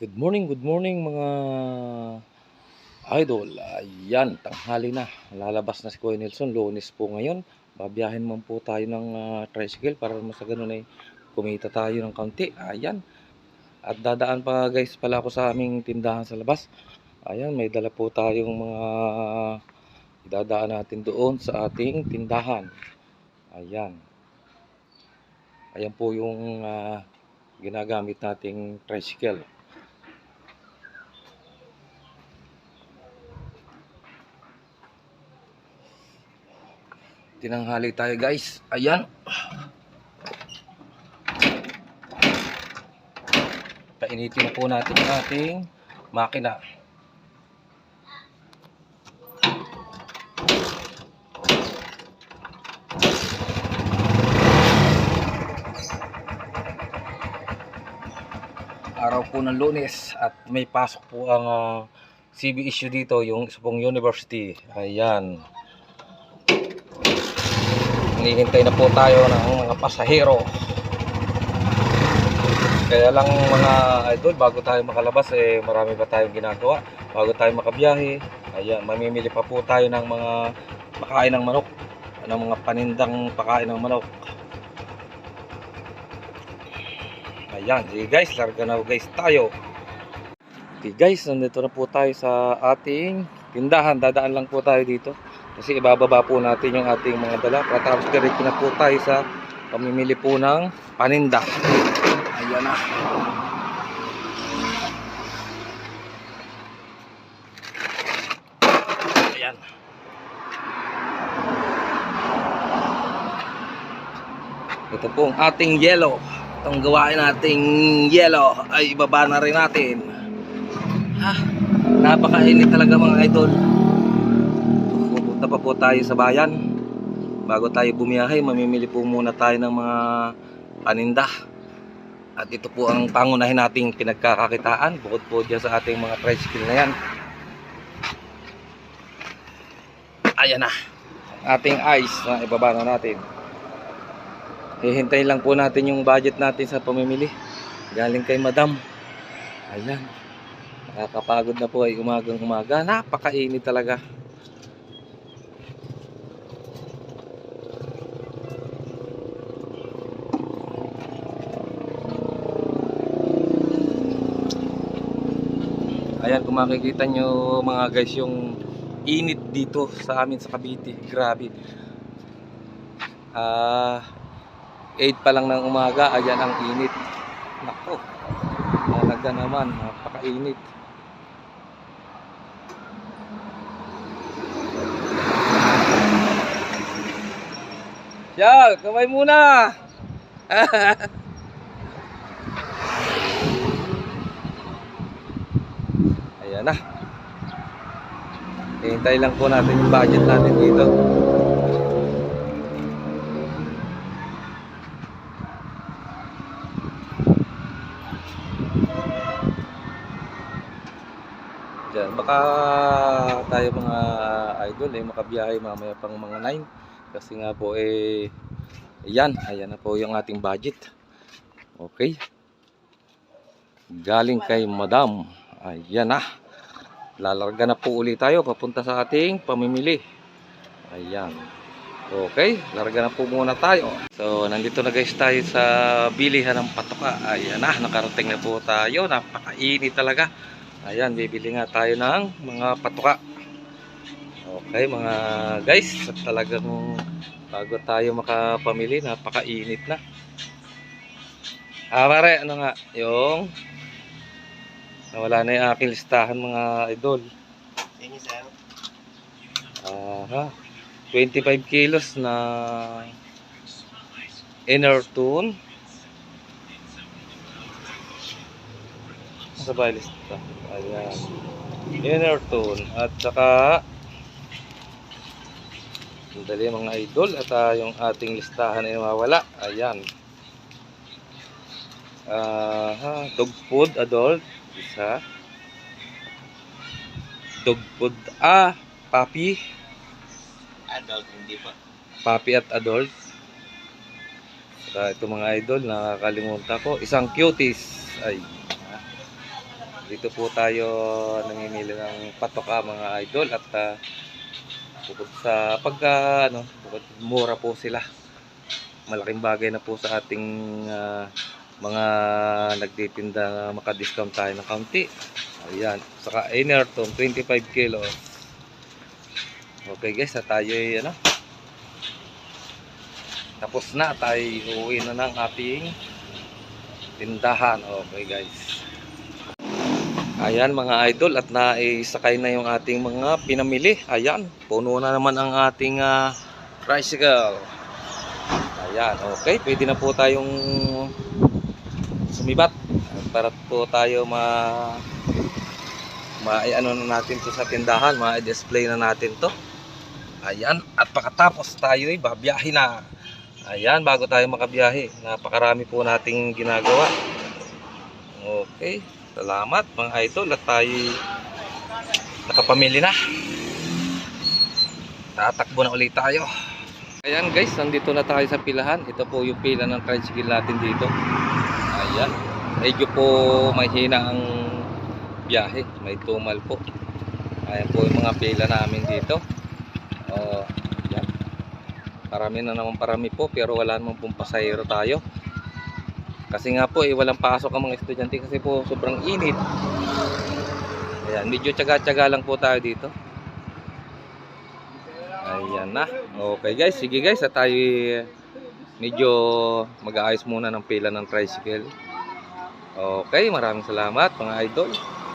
Good morning, good morning mga idol. Ayan, tanghali na. Lalabas na si Kuya Nelson. Lunes po ngayon. Babiyahin man po tayo ng ah, tricycle para mas ganun ay kumita tayo ng kaunti. Ayan. At dadaan pa guys pala ako sa aming tindahan sa labas. Ayan, may dala po tayong mga idadaan natin doon sa ating tindahan. Ayan. Ayan po yung ah, ginagamit nating tricycle. Tinanghali tayo guys. Ayan. Painitin na po natin ang ating makina. Araw po ng lunes at may pasok po ang ah, CB issue dito, yung isa pong university. Ayan. Hinihintay na po tayo ng mga pasahero. Kaya lang mga idol, bago tayo makalabas, eh, marami pa tayong ginagawa. Bago tayo makabiyahe, ayan, mamimili pa po tayo ng mga pakain ng manok. Ng mga panindang pakain ng manok. Ayan, sige guys, larga na guys tayo. Okay guys, nandito na po tayo sa ating tindahan. Dadaan lang po tayo dito. Kasi ibababa po natin yung ating mga dala. Tapos diretso na po tayo sa pamimili po ng paninda. Ayan na. Ayan. Ito po ang ating yellow. Itong gawain nating yellow ay ibaba na rin natin. Ha, napakainit talaga mga idol. Pupunta pa po tayo sa bayan. Bago tayo bumiyahe, mamimili po muna tayo ng mga paninda. At ito po ang pangunahin nating pinagkakakitaan bukod po dyan sa ating mga tricycle na yan. Ayan na. Ating ice na ibaba na natin. Hihintayin lang po natin yung budget natin sa pamimili. Galing kay madam. Ayan. Nakakapagod na po ay umagang umaga. Napakainit talaga. Ayan, kung makikita nyo mga guys yung init dito sa amin sa Cavite. Grabe. Ah, 8 pa lang ng umaga, ayan ang init. Nako. Talaga naman, napakainit. Siya, kamay muna. Ayan na. Hintay lang po natin yung budget natin dito. Diyan, baka tayo mga idol eh makabiyahe mamaya pang mga 9 kasi nga po eh ayan, ayan na po yung ating budget. Okay. Galing kay Madam. Ayan na. Lalarga na po ulit tayo papunta sa ating pamimili. Ayan. Okay, larga na po muna tayo. So, nandito na guys tayo sa bilihan ng patoka. Ayan na, nakarating na po tayo. Napakainit talaga. Ayan, bibili nga tayo ng mga patoka. Okay, mga guys, talagang bago tayo makapamili, napakainit na. Ah, pare, ano nga, yung nawala na yung aking listahan mga idol. Sige, sir. Aha. 25 kilos na inner tune. Sa ba lista? Ayan. Inner tune. At saka Sandali mga idol at ah, yung ating listahan ay mawala. Ayan. Aha, dog food adult isa. Dog food ah, papi, Adult, hindi pa. papi at adult. Saka ito mga idol, nakakalimutan ko. Isang cuties. Ay. dito po tayo namimili ng patoka mga idol at ah, bukod sa pagka ano, bukod mura po sila. Malaking bagay na po sa ating ah, mga nagtitinda na maka-discount tayo ng kaunti. Ayan, saka Enerton 25 kilo. Okay guys, na tayo ay ano. Tapos na tayo uuwi na ng ating tindahan. Okay guys. Ayan mga idol at naisakay na yung ating mga pinamili. Ayan, puno na naman ang ating ah, tricycle. Ayan, okay. Pwede na po tayong sumibat para po tayo ma ma ano na natin to sa tindahan, ma-display na natin to. Ayan, at pagkatapos tayo ay babiyahe na. Ayan, bago tayo makabiyahe, napakarami po nating ginagawa. Okay, salamat mga idol at tayo nakapamili na. Tatakbo na ulit tayo. Ayan guys, nandito na tayo sa pilahan. Ito po yung pila ng tricycle natin dito. Ayan, medyo po mahina ang biyahe, may tumal po. Ayan po yung mga pila namin dito. Oh, yan. Parami na naman parami po pero wala naman pong tayo. Kasi nga po eh walang pasok ang mga estudyante kasi po sobrang init. Ayan, medyo tiyaga-tiyaga lang po tayo dito. Ayan na. Okay guys, sige guys, at tayo eh, medyo mag-aayos muna ng pila ng tricycle. Okay, maraming salamat mga idol.